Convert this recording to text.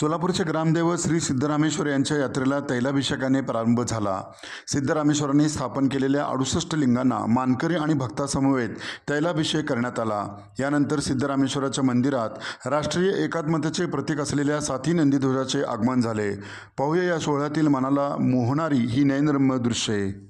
सोलापूरचे ग्रामदैवत श्री सिद्धरामेश्वर यांच्या यात्रेला तैलाभिषेकाने प्रारंभ झाला. सिद्धरामेश्वरांनी स्थापन केलेल्या अडुसष्ट लिंगांना मानकरी आणि भक्तासमवेत तैलाभिषेक करण्यात आला. यानंतर सिद्धरामेश्वराच्या मंदिरात राष्ट्रीय एकात्मतेचे प्रतीक असलेल्या साथी नंदीध्वजाचे आगमन झाले. पाहूया या सोहळ्यातील मनाला मोहणारी ही नयनरम्य दृश्ये.